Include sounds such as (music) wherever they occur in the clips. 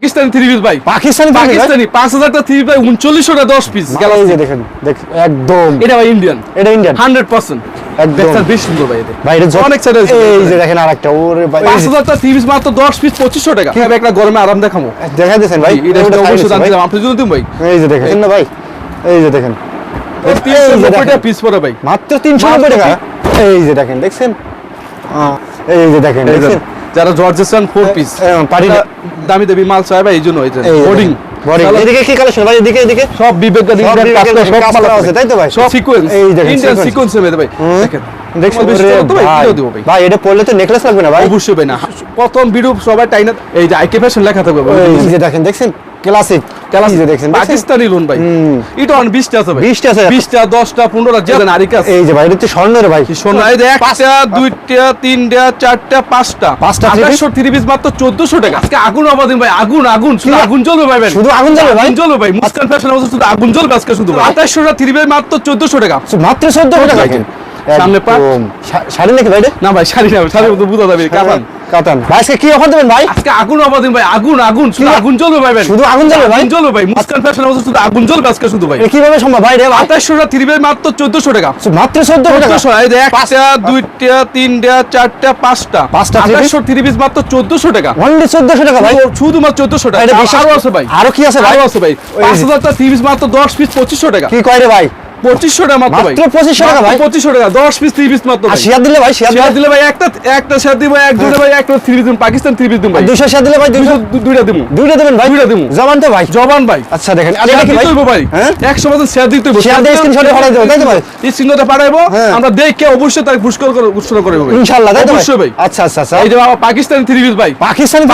Pakistani three piece ভাই। পাকিস্তানি? পাকিস্তানি পাঁচ হাজারটা থ্রি ভাই উনচল্লিশশো টাকা দশ পিস এই যে দেখেন দেখ একদম। এটা ভাই ইন্ডিয়ান এটা ইন্ডিয়ান হান্ড্রেড পার্সেন্ট। বেশ সুন্দর ভাই ভাই এটা অনেক সাইড এই যে দেখেন আরেকটা ওরে ভাই পাঁচ হাজারটা থ্রি পিস মাত্র দশ পিস পঁচিশশো টাকা। আমি একটা গরমে আরাম দেখাবো। দেখা দিয়েছেন ভাই? এটা অবশ্যই আপনি যদি দিন ভাই। এই যে দেখেন না ভাই এই যে দেখেন। এই যে দেখেন। টাকা পিস পরে ভাই। মাত্র তিনশো নব্বই টাকা? এই যে দেখেন দেখছেন? এই যে দেখেন দেখছেন? যারা জর্জেসান ফোর পিস পারি দামি দামি মাল চায় ভাই এই জন্য এই বোর্ডিং এদিকে কি কালেকশন ভাই এদিকে এদিকে। সব বিবেক সব করা আছে, তাই তো ভাই? সব সিকোয়েন্স এই দেখেন, ইন্ডিয়ান সিকোয়েন্স ভাই। দেখেন। ভাই এটা পড়লে তো নেকলেস লাগবে না ভাই? অবশ্যই না। প্রথম বিরূপ সবাই টাইনা এই যে আইকে ফ্যাশন লেখা থাকবে ভাই এই যে দেখেন দেখছেন? ক্লাসিক দেখছেন দেখছেন? পাকিস্তানি লোন ভাই। এটা অন 20 টা আছে ভাই। 20 টা আছে। 20 টা 10 টা 15 টা যে নারিকা আছে এই যে ভাই এটা তো স্বর্ণের ভাই। শোনো এই যে একটা দুইটা তিনটা চারটা পাঁচটা। পাঁচটা three piece? আঠাশশো থ্রি পিস মাত্র চোদ্দশো টাকা। আজকে আগুন অবাদিন ভাই আগুন আগুন। শুধু আগুন জ্বলবে ভাই শুধু আগুন জ্বলবে ভাই? জ্বলবে ভাই। মুস্কান ফ্যাশন হাউসে শুধু আগুন জ্বলবে আজকে শুধু আঠাশশো টা থ্রি পিস মাত্র চোদ্দশো টাকা। মাত্র 14 টাকা সামনে পাট। শাড়ি নাকি ভাই? না ভাই শাড়ি না মতো বুঝা যাবে কাপান কাতান। ভাই আজকে কি অফার দেবেন ভাই? আজকে আগুন অবাদিন ভাই আগুন আগুন শুধু আগুন জ্বলবে ভাই ভাই। শুধু আগুন জ্বলবে ভাই? জ্বলবে ভাই মুস্কান ফ্যাশন হাউসে শুধু আগুন জ্বলবে আজকে শুধু ভাই। কীভাবে সম্ভব ভাই? রে ভাই আঠাশশো টা থ্রি পিস মাত্র চোদ্দশো টাকা। মাত্র 14 টাকা? এই যে একটা দুইটা তিনটা চারটা পাঁচটা। পাঁচটা three piece? আঠাশশো থ্রি পিস মাত্র চোদ্দশো টাকা। অনলি 1400 টাকা ভাই? শুধু- শুধুমাত্র চোদ্দশো টাকা। এটা আরো- আছে ভাই। আরও কি আছে ভাই? আরও আছে ভাই। ওই পাঁচ যে- হাজারটা থ্রি পিস মাত্র দশ পিস পঁচিশশো টাকা। কি কয় রে ভাই? পঁচিশশো টাকা মাত্র মাত্র 2500 টাকা ভাই? পঁচিশশো টাকা দশ পিস থ্রি পিস মাত্র শেয়ার দিলে ভাই শেয়ার শেয়ার দিলে? দিলে ভাই একটা একটা শেয়ার দিব এক দুটো ভাই একটা three piece Pakistan three piece দিন ভাই। 200 শেয়ার দিলে ভাই 200 দুইটা দিব দুইটা দেবেন ভাই? দুইটা দিমু। জবান তো ভাই। জবান ভাই। আচ্ছা দেখেন। আর এটা কি ভাই? হইবো ভাই। একশো পার্সেন্ট শেয়ার দিতে হইবো। শেয়ার দিয়ে screenshot পাঠাই দেবো, তাই তো ভাই? এই চিহ্নটা। আমরা দেখে অবশ্যই তার পুরস্কার করে ঘোষণা করে ভাই। ইনশাআল্লাহ তাই তো অবশ্যই ভাই। আচ্ছা আচ্ছা আচ্ছা। এই যে বাবা পাকিস্তানি থ্রি পিস ভাই। পাকিস্তানি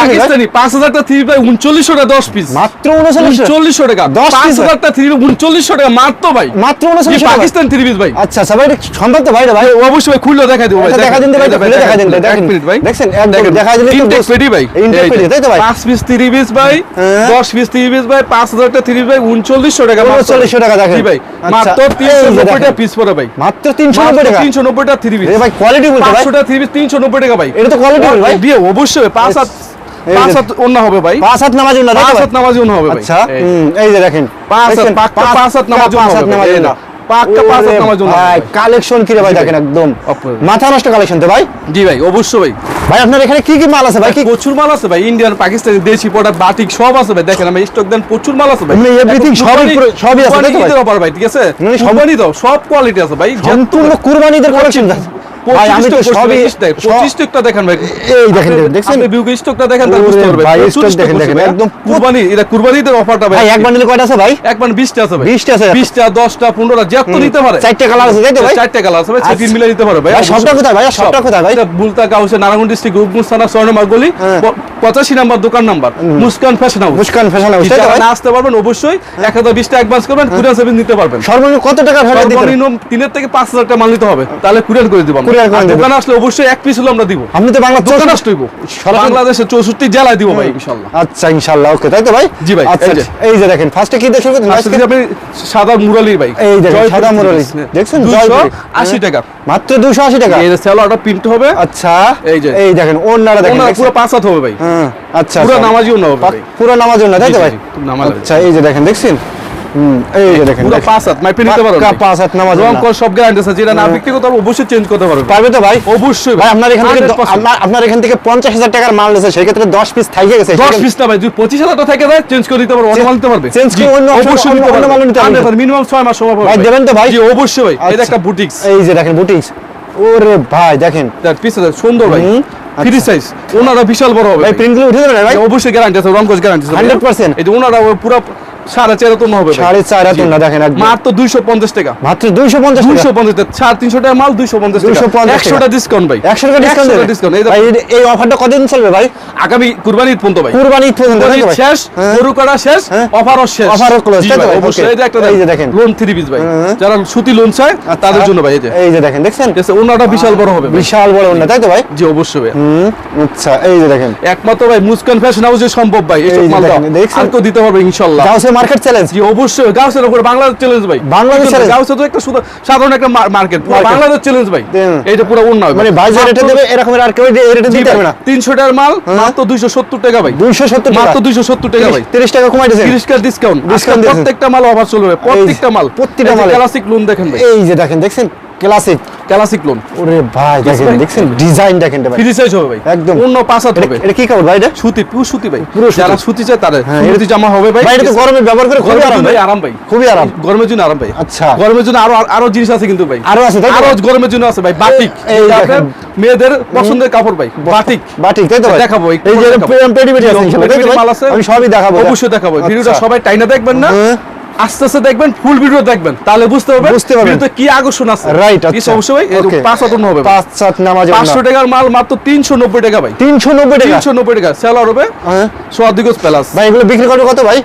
পাঁচ হাজারটা থ্রি ভাই উনচল্লিশশো টাকা দশ পিস মাত্র 39 উনচল্লিশশো টাকা দশ পাঁচ? হাজারটা থ্রি উনচল্লিশশো টাকা মাত্র ভাই। মাত্র কি 39 টাকা ভাই? পাকিস্তান থ্রি পিস ভাই। আচ্ছা আচ্ছা ভাই সম্ভব তো ভাই ভাই? অবশ্যই ভাই খুললে দেখা দিব ভাই। আচ্ছা, দেখা দিন ভাই, খুলে দেখা দিন, এক দেখেন। মিনিট ভাই। দেখছেন, একদম দেখা Intake বুঝ- ready ভাই। তাই তো ভাই? পাঁচ পিস থ্রি পিস ভাই। হ্যাঁ। দশ পিস থ্রি পিস ভাই পাঁচ হাজারটা থ্রি পিস ভাই উনচল্লিশশো টাকা মাত্র। 3900 টাকা দেখেন। ভাই আচ্ছা, মাত্র এই তিনশো যে নব্বইটা পিস পরে ভাই। মাত্র 390 টাকা। তিনশো নব্বইটা থ্রি পিস। ভাই কোয়ালিটি বলতে ভাই। পাঁচশোটা থ্রি পিস টাকা ভাই। এটা তো quality ভাই। দিয়ে অবশ্যই ভাই, পাঁচ হাত এই যে- পাঁচ হাত অন্য হবে ভাই। পাঁচ হাত নামাজ না পাঁচ হাত নামাজি অন্য হবে ভাই। আচ্ছা এই। যে। দেখেন। পাঁচ হাত পাঁচ হাত নামাজ পাঁচ পাক্কা পাঁচ হাত ভাই ভাই কালেকশন কি রে ভাই। দেখেন একদম। মাথা নষ্ট কালেকশন তো ভাই? জি ভাই অবশ্যই ভাই। ভাই আপনার এখানে কি কি মাল আছে ভাই? কি প্রচুর মাল আছে ভাই ইন্ডিয়ান পাকিস্তানি দেশি প্রোডাক্ট বাটিক সব আছে ভাই দেখেন আমি স্টক দেন প্রচুর মাল আছে ভাই। সবই সবই আছে, তাই ভাই? ঠিক আছে? মানে সবারই দাও সব কোয়ালিটি আছে ভাই সম্পূর্ণ কুরবানিদের কালেকশন ভাই আমি তো সবই সব- পঁচিশ স্টকটা দেখেন ভাই। এই দেখেন দেখেন, আপনি বিউকে স্টকটা দেখেন তাহলে বুঝতে পারবেন ভাই, প্রচুর stock stock দেখেন, দেখেন, একদম কুরবানি এটা কুরবানিদের অফারটা ভাই। ভাই এক বান্ডিলে কয়টা আছে ভাই? এক বিশটা আছে ভাই। 20টা আছে। বিশটা দশটা পনেরোটা যত নিতে পারে। চারটে কালার আছে তাই তো ভাই? চারটে কালার আছে ভাই। মিলে দিতে পারে ভাই। ভাই, সবটা কোথায় ভাই? সবটা কোথায় ভাই? এটা বুলতা গাউসে নারায়ণ ডিস্ট্রিক্ট রূপগঞ্জ থানা স্বর্ণমার গলি হ্যাঁ। প- পঁচাশি নাম্বার দোকান number Muskan fashion house. Muskan fashion house তাই তো না আসতে পারবেন অবশ্যই এক হাজার বিশটা অ্যাডভান্স করবেন কুরিয়ার সার্ভিস নিতে পারবেন। সর্বনিম্ন কত টাকা ভাড়া দিতে হবে? সর্বনিম্ন তিনের থেকে পাঁচ হাজার টাকা মাল নিতে হবে তাহলে কুরিয়ার করে দিব আমরা। করে আর দোকানে আসলে অবশ্যই এক পিস হলে আমরা দিব। আপনি তো বাংলা দোকান চৌষট্টি- আসতে হইব। সরাসরি- বাংলাদেশের চৌষট্টি জেলায় দিব ভাই ইনশাল্লাহ আচ্ছা ইনশাআল্লাহ ওকে তাই তো ভাই? জি ভাই, আচ্ছা এই যে। দেখেন ফার্স্টে কি দিয়ে আজকে আপনি সাদা মুরালির ভাই এই দেখেন, সাদা মুরালি। দেখছেন? 280 টাকা। মাত্র 280 টাকা? এই যে স্যালোয়ারটা প্রিন্ট হবে। আচ্ছা এই যে। এই দেখেন ওন্নাটা দেখেন পুরো পাঁচ হাত হবে ভাই। হ্যাঁ, আচ্ছা পুরো আচ্ছা। নামাজিও না হবে পুরো নামাজ না তাই তো ভাই? নামাজ আচ্ছা এই যে দেখেন দেখছেন? এই যে দেখেন পুরো পাঁচ হাত মাইপে নিতে পারো পাঁচ হাত নামাজ রং না। সব গ্যারান্টি আছে যেটা না বিক্রি করতে অবশ্যই চেঞ্জ করতে পারবে পারবে তো ভাই? অবশ্যই ভাই আপনার এখান থেকে আপনার- এখান থেকে পঞ্চাশ হাজার টাকার মাল নিয়েছে সেই ক্ষেত্রে পিস গেছে। পিস না ভাই যদি পঁচিশ হাজার টাকা থেকে চেঞ্জ করে দিতে পারবে অন্য মাল নিতে পারবে। change করে অন্য অবশ্যই নিতে নিতে পারবে। মিনিমাম ছয় মাস সময় পাবে। ভাই, দেবেন তো ভাই? জি অবশ্যই ভাই এটা আচ্ছা। একটা বুটিক্স এই যে দেখেন বুটিক্স ওরে ভাই দেখেন। তার পিস সুন্দর ভাই। ফ্রি সাইজ ওনারা বিশাল বড় হবে। ভাই। প্রিন্টগুলো উঠে দেবেন ভাই? অবশ্যই গ্যারান্টি আছে রং কোচ গ্যারান্টি আছে 100% এই যে ওনারা পুরো সাড়ে চার তো হবে সাড়ে চার হাত জি। দেখেন মাত্র দুইশো পঞ্চাশ টাকা। মাত্র দুইশো পঞ্চাশ দুইশো পঞ্চাশ টাকা। সাড়ে তিনশো টাকা মাল দুইশো পঞ্চাশ টাকা। 250 টাকা। ডিসকাউন্ট ভাই। একশো টাকা ডিসকাউন্ট ডিসকাউন্ট এই ভাই এই- এই অফারটা কতদিন চলবে ভাই? আগামী কুরবানি ঈদ পর্যন্ত ভাই। কুরবানি ঈদ পর্যন্ত তাই কুরবানি তো ঈদ ভাই? শেষ হ্যাঁ। গরু কাটা শেষ হ্যাঁ। অফারও শেষ। অফারও close, তাই তো ভাই, ভাই? অবশ্যই। এই যে একটা এই যে দেখেন। লোন থ্রি পিস ভাই। হ্যাঁ। যারা সুতি লোন চায় তাদের জন্য ভাই এই যে। এই যে দেখেন দেখছেন? ওনাটা বিশাল বড় হবে বিশাল বড় ওন্না তাই তো ভাই? জি অবশ্যই ভাই। আচ্ছা এই যে দেখেন। একমাত্র ভাই মুস্কান ফ্যাশন হাউসে সম্ভব ভাই এই? আর কেউ দিতে পারবে ইনশাল্লাহ। মার্কেট চ্যালেঞ্জ জি অবশ্যই। গাউসের উপরে বাংলাদেশ চ্যালেঞ্জ ভাই। বাংলাদেশ challenge? গাউসে তো একটা সাধারণ একটা মার্কেট Market। বাংলাদেশ চ্যালেঞ্জ ভাই। এইটা পুরো অন্য মানে ভাই যে রেটে দেবে এরকমের আর কেউ রেটে দিতে পারবে না। তিনশো টাকার মাল মাত্র দুইশো সত্তর টাকা ভাই। দুইশো সত্তর টাকা। মাত্র দুইশো সত্তর টাকা ভাই। তিরিশ টাকা কমাই দিয়েছেন তিরিশ টাকা ডিসকাউন্ট দিয়েছেন। প্রত্যেকটা মাল অফার চলবে। প্রত্যেকটা মাল। প্রত্যেকটা মালে। ক্লাসিক লোন দেখেন ভাই। এই যে দেখেন দেখছেন? ক্লাসিক ক্লাসিক লোন ওরে ভাই দেখেন। দেখছেন? ডিজাইন দেখেন ভাই। ফ্রি সাইজ হবে ভাই। একদম। অন্য হবে। এটা- কি কাপড় ভাই এটা? সুতি পুরো সুতি ভাই। পুরো যারা সুতি চায় তাদের। হ্যাঁ, সুতি জামা হবে ভাই। ভাই এটা তো গরমে ব্যবহার করে খুবই আরাম ভাই। আরাম ভাই। খুবই আরাম। গরমের জন্য আরাম ভাই। আচ্ছা। গরমের জন্য আরও আরও জিনিস আছে কিন্তু ভাই। আরও আছে, আরও গরমের জন্য আছে ভাই বাটিক। এই দেখেন। মেয়েদের পছন্দের কাপড় ভাই বাটিক। বাটিক তাই তো ভাই? দেখাবো, এই যে পেটি আছে। আমি সবই দেখাবো। অবশ্যই দেখাবো। আচ্ছা। ভিডিওটা সবাই টাইনা দেখবেন না। হ্যাঁ। আস্তে আস্তে দেখবেন ফুল ভিডিও দেখবেন। তাহলে বুঝতে পারবেন বুঝতে পারবেন। তো কি আকর্ষণ আছে। রাইট আচ্ছা। যে পাঁচ হাজার হবে। পাঁচ সাত নামাজ পাঁচশো টাকার মাল মাত্র তিনশো নব্বই টাকা ভাই। তিনশো নব্বই টাকা? তিনশো নব্বই টাকা। সেলার হবে। হ্যাঁ। সোয়াদিগজ প্লাস ভাই এগুলো বিক্রি করবে কত ভাই?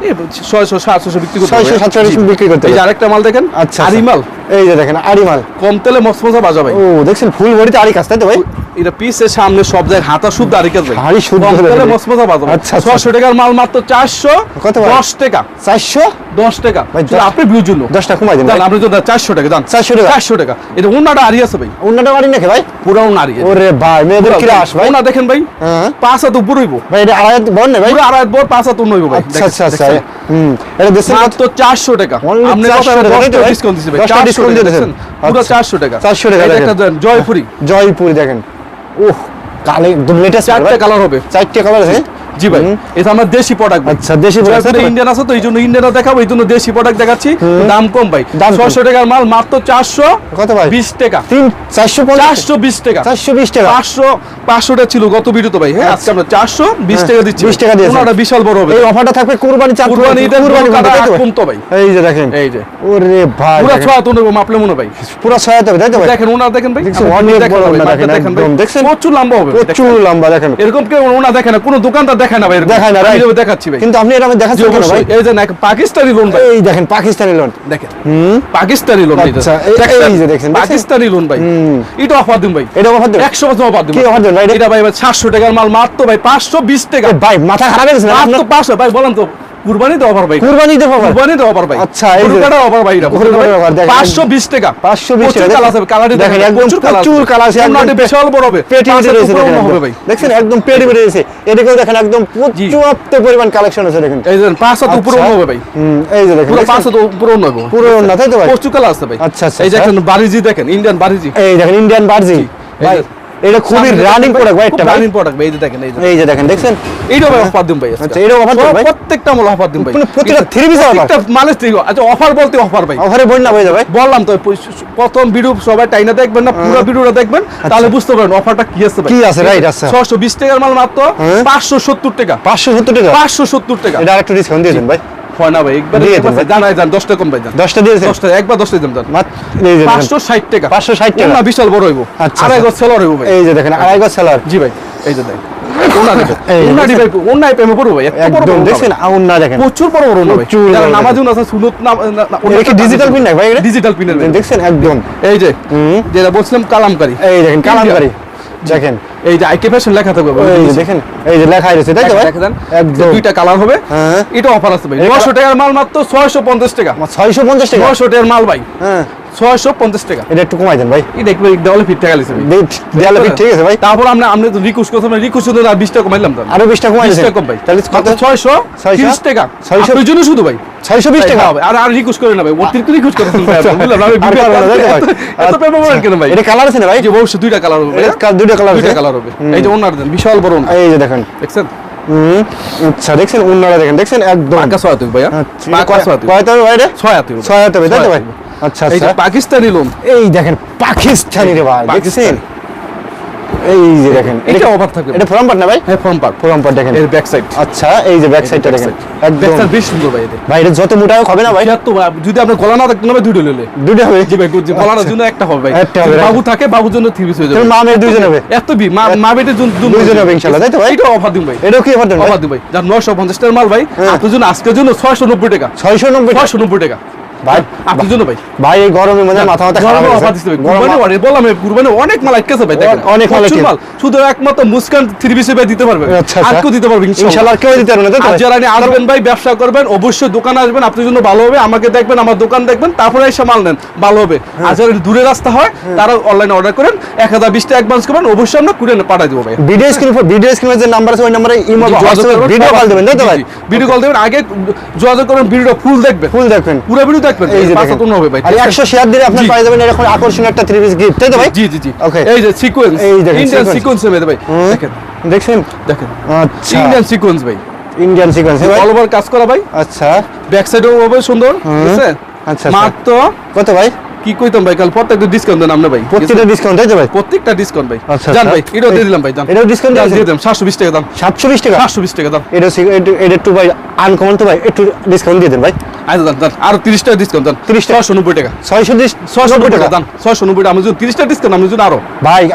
ছয়শো সাতশো বিক্রি করতে 600, 700 বিক্রি করতে এই আরেকটা মাল দেখেন। আচ্ছা আরি মাল এই যে দেখেন আরিমাল কম তেলে মসমসা বাজা ভাই। ও দেখছেন ফুল বডিতে আরি কাজ তাই তো ভাই? এটা পিসের সামনে সব জায়গায় হাতা শুদ্ধ আরি কাজ ভাই। হাড়ি শুদ্ধ তেলে। মসমসা বাজা আচ্ছা, আচ্ছা। ছশো টাকার মাল মাত্র চারশো কত ভাই? দশ টাকা। চারশো? দশ টাকা। ভাই, আপনি ভিউর জন্য। দশটা কমাই দেন ভাই। আপনি তো চারশো টাকা জান 400 টাকা? চারশো টাকা। এটা অন্যটা আরি আছে ভাই। অন্যটা বাড়ি নাকি ভাই? পুরো নারী ওরে ভাই মেয়েদের কি রাস ভাই। ওনা দেখেন ভাই। হ্যাঁ। পাঁচ হাত উপর হইব। ভাই এটা আড়াই বল না ভাই? পুরো আড়াই বর পাঁচ হাত হইব ভাই। আচ্ছা আচ্ছা আচ্ছা? হুম এটা দেশের? মাত্র চারশো টাকা। Only আপনি 400 টাকা, তাই ডিসকাউন্ট দিচ্ছে ভাই 10 টা চারশো দিয়ে টাকা পুরো আচ্ছা। চারশো টাকা। 400 টাকা এটা দেন, জয়পুরি। জয়পুরি দেখেন। ওহ কালে একদম লেটেস্ট চারটা কালার হবে। চারটে কালার আছে। জি ভাই। এটা আমার দেশি প্রোডাক্ট আচ্ছা, দেশি তাই ইন্ডিয়ান আছে তো এই জন্য ইন্ডিয়ানটা দেখাবো এই জন্য দেশি প্রোডাক্ট দেখাচ্ছি। দাম কম ভাই। দাম কম। ছয়শো টাকার মাল মাত্র চারশো কত ভাই? বিশ টাকা। তিন চারশো পঞ্চাশ? চারশো বিশ টাকা। চারশো বিশ টাকা। ছিল গত ভিডিওতে ভাই। হ্যাঁ আজকে আমরা চারশো বিশ টাকা দিচ্ছি। 20 টাকা দিয়েছেন। ওনাটা বিশাল বড় হবে এই অফারটা থাকবে কুরবানি চাঁদ কুরবানি। ঈদের কুরবানি তো? কম তো ভাই? এই যে দেখেন। এই যে। ওরে ভাই পুরো দেখেন। ছয় তো মাপলে মনে ভাই। পুরো সহায়তা হবে তাই ভাই? দেখেন ওনা দেখেন ভাই। অনেক বড় ওনা দেখেন, দেখেন প্রচুর লম্বা হবে প্রচুর লম্বা দেখেন। দেখেন। এরকম কেউ ওনা দেখে না কোনো দোকানদার দেখে না ভাই দেখায় না রাইট দেখাচ্ছি ভাই। কিন্তু আপনি এটা আমি জি, কেন ভাই? এই যে না পাকিস্তানি লোন ভাই। এই দেখেন পাকিস্তানি লোন দেখেন হুম? পাকিস্তানি লোন আচ্ছা, এই- যে? পাকিস্তানি লোন ভাই। এটা অফার দিন ভাই। এটা অফার বছর অফার দিন কি offer দেন ভাই এটা? ভাই টাকার মাল মাত্র ভাই পাঁচশো বিশ টাকা। ভাই মাথা খারাপ হয়ে গেছে মাত্র আপনার পাঁচশো ভাই বলেন তো। কুরবানি তো অফার কুরবানি দেবো ভাই কুরবানি তো অফার আচ্ছা, এই যে- কুরবানির offer ভাই এটা কুরবানির offer, দেখেন। পাঁচশো বিশ টাকা। 520 টাকা, কালার আছে কালারই দেখেন, দেখেন একদম প্রচুর কালার আছে, একদম বিশাল বড় হবে। পেটি পাঁচ রয়েছে দেখেন হবে ভাই। দেখছেন একদম পেটি পেটি রয়েছে এদিকেও দেখেন একদম পর্যাপ্ত পরিমাণ কালেকশন আছে দেখেন। এই যে পাঁচ হাত উপরে। হবে ভাই। হুম, এই যে দেখেন পুরো? পাঁচ হাত উপরে হবে। পুরো না তাই তো ভাই? প্রচুর কালার আছে ভাই। আচ্ছা, আচ্ছা, এই আচ্ছা। দেখেন বারিজি দেখেন ইন্ডিয়ান বারিজি। এই দেখেন ইন্ডিয়ান বার্জি। ভাই এটা খুবই রানিং প্রোডাক্ট ভাই একটা রানিং প্রোডাক্ট ভাই এই যে দেখেন এই যে দেখেন দেখছেন? এইটাও ভাই অফার দিন ভাই আচ্ছা, offer দিন সব ভাই? প্রত্যেকটা মূল অফার দিন ভাই। প্রতিটা থ্রি পিস অফার প্রত্যেকটা মানে আচ্ছা অফার বলতে অফার ভাই। অফারে বই না হয়ে যাবে। বললাম তো প্রথম ভিডিও সবাই টাইনা দেখবেন না পুরো ভিডিওটা দেখবেন তাহলে বুঝতে পারবেন অফারটা কি আছে ভাই। কি আছে, আচ্ছা। ছশো বিশ টাকার মাল মাত্র হ্যাঁ। পাঁচশো সত্তর টাকা। পাঁচশো সত্তর টাকা? পাঁচশো সত্তর টাকা। এটা আরেকটু ডিসকাউন্ট দিয়েছেন ভাই। হয় না ভাই একবার দিয়ে দেন ভাই। জানাই যান দশটা কম ভাই যান। দশটা দিয়েছেন দশটা একবার দশটা দিন যান মাত্র এই যে পাঁচশো ষাট টাকা। না বিশাল বড় হইব। আচ্ছা, আড়াই আচ্ছা। গজ সেলর হইব ভাই। এই যে দেখেন আড়াই গজ সেলার জি ভাই দেখেন। এই দেখেন। কালামকারি। দেখেন। এই যে আইকে ফ্যাশন লেখা থাকবে এই যে দেখেন এই যে লেখা রয়েছে তাই তো ভাই? দেখেন একদম। দুইটা কালার হবে হ্যাঁ। এটা অফার আছে ভাই। এই নশো টাকার মাল মাত্র ছয়শো পঞ্চাশ টাকা। ছয়শো পঞ্চাশ টাকা? 900 টাকার মাল ভাই। হ্যাঁ। ছয়শো পঞ্চাশ টাকা। এটা একটু কমাই দেন ভাই। দেওয়ালে ফিট টাকা ভাই ফিট ঠিক আছে ভাই। তারপর আমরা আমরা তো রিকোয়েস্ট করতাম রিকোয়েস্ট করতে আর বিশ কমাইলাম তো। আরও বিশ কমাই বিশ কম ভাই। তাহলে কত? ছয়শো? তিরিশ টাকা। ছয়শো? আপনার জন্য শুধু ভাই। ছয়শো বিশ টাকা? হবে। আর আর রিকোয়েস্ট করে না ভাই। অতিরিক্ত রিকোয়েস্ট করতেছেন বুঝলাম আমি আর বিবেক- কালার হবে, তাই তো ভাই? এত পেপার করেন কেন ভাই? এটা কালার আছে না ভাই? অবশ্যই দুইটা কালার হবে। দুইটা কালার দুইটা কালার হবে। এই যে ওনার দেন বিশাল বড় এই যে দেখেন। দেখছেন? আচ্ছা দেখছেন? দেখেন। দেখছেন? একদম। পাকা ছয় ভাইয়া। পাকা ছয় হাতে ভাই ছয় ছয় তাই তো ভাই? হাতে। আচ্ছা এই যে আচ্ছা। পাকিস্তানি লোন এই দেখেন পাকিস্তানি রে ভাই দেখছেন? এই যে দেখেন এটা অফার থাকবে। এটা ফর্ম না ভাই? হ্যাঁ ফর্ম পার ফর্ম দেখেন। এর ব্যাক সাইড আচ্ছা এই যে ব্যাক সাইডটা দেখেন। একদম। সাইড বেশ সুন্দর ভাই এটা। ভাই এটা যত মোটা হবে না ভাই? এটা তো যদি আপনার গলা না থাকতো না ভাই দুটো দুটো হবে? জি ভাই যে গলার জন্য একটা হবে ভাই। একটা হবে, বাবু থাকে বাবুর জন্য থ্রি পিস হয়ে যাবে। তাহলে মা মেয়ে দুইজন হবে। এত বি মা মা জন্য দুইজন হবে। ইনশাআল্লাহ, তাই তো ভাই? এটা অফার দিন ভাই। এটাও কি অফার দেন অফার দিন ভাই। যার নশো পঞ্চাশ টাকার মাল ভাই হ্যাঁ। আপনার জন্য আজকের জন্য ছয়শো নব্বই টাকা। ছয়শো নব্বই টাকা। ছয়শো নব্বই টাকা। ভাই আপনার জন্য ভাই ভাই এই গরমের মধ্যে মাথা মাথা খারাপ হয়ে গেছে। দিতে হবে। গরম কুরবানি অনেক বললাম আমি, কুরবানি অনেক মাল আটকেছে ভাই দেখেন। অনেক মাল প্রচুর শুধু একমাত্র মুস্কান থ্রি পিসে ভাই দিতে পারবে আর। কেউ দিতে পারবে ইনশাআল্লাহ কেউ দিতে পারবে না তাই তো আর ভাই? যারা নিয়ে আসবেন ভাই ব্যবসা করবেন অবশ্যই দোকানে আসবেন আপনার জন্য ভালো হবে আমাকে দেখবেন আমার দোকান দেখবেন তারপরে এসে মাল নেন ভালো হবে হ্যাঁ। আর যারা দূরে রাস্তা হয় তারা অনলাইনে অর্ডার করেন এক হাজার বিশটা অ্যাডভান্স করবেন অবশ্যই আমরা কুড়িয়ে পাঠাই দেবো ভাই ভিডিও স্ক্রিন ভিডিও স্ক্রিনের যে নাম্বার আছে ওই নাম্বারে ইমো ভিডিও কল দেবেন তাই তো ভাই ভিডিও কল দেবেন আগে যোগাযোগ করবেন ভিডিওটা ফুল দেখবেন ফুল দেখবেন পুরো ভিডিও দেখবেন এই যে দেখেন। তোমরা হবে ভাই আর 100 শেয়ার দিলে আপনি। যাবেন এরকম আকর্ষণীয় একটা থ্রি পিস গিফট তাই তো ভাই? জি জি জি। Okay. এই যে সিকোয়েন্স এই দেখেন, ইন্ডিয়ান সিকোয়েন্স হবে ভাই। দেখেন। দেখছেন? দেখেন। আচ্ছা। ইন্ডিয়ান সিকোয়েন্স ভাই। ইন্ডিয়ান সিকোয়েন্স ভাই। অল ওভার কাজ করা ভাই। আচ্ছা। ব্যাক সাইডও হবে সুন্দর। ঠিক আছে? আচ্ছা, মাত্র কত ভাই? কি কইতাম ভাই কাল প্রত্যেকটা ডিসকাউন্ট দেন ভাই। প্রত্যেকটা ডিসকাউন্ট ভাই? প্রত্যেকটা ডিসকাউন্ট ভাই। আচ্ছা, জান আচ্ছা। ভাই এটাও দিয়ে দিলাম ভাই জান। এটাও discount জান, দিয়েছেন? দিয়ে দিলাম সাতশো বিশ টাকা দাম। 720 টাকা? সাতশো বিশ টাকা দাম। এটা এটা- এটা একটু ভাই আনকমন তো ভাই একটু ডিসকাউন্ট দিয়ে দেন ভাই। আচ্ছা আরও তিরিশ টাকা ডিসকাউন্ট দান। 30 টাকা? ছশো নব্বই টাকা। 620 ছশো নব্বই টাকা? দান ছশো নব্বই টাকা। আমি যদি তিরিশ টাকা ডিসকাউন্ট আমি যদি আরও। ভাই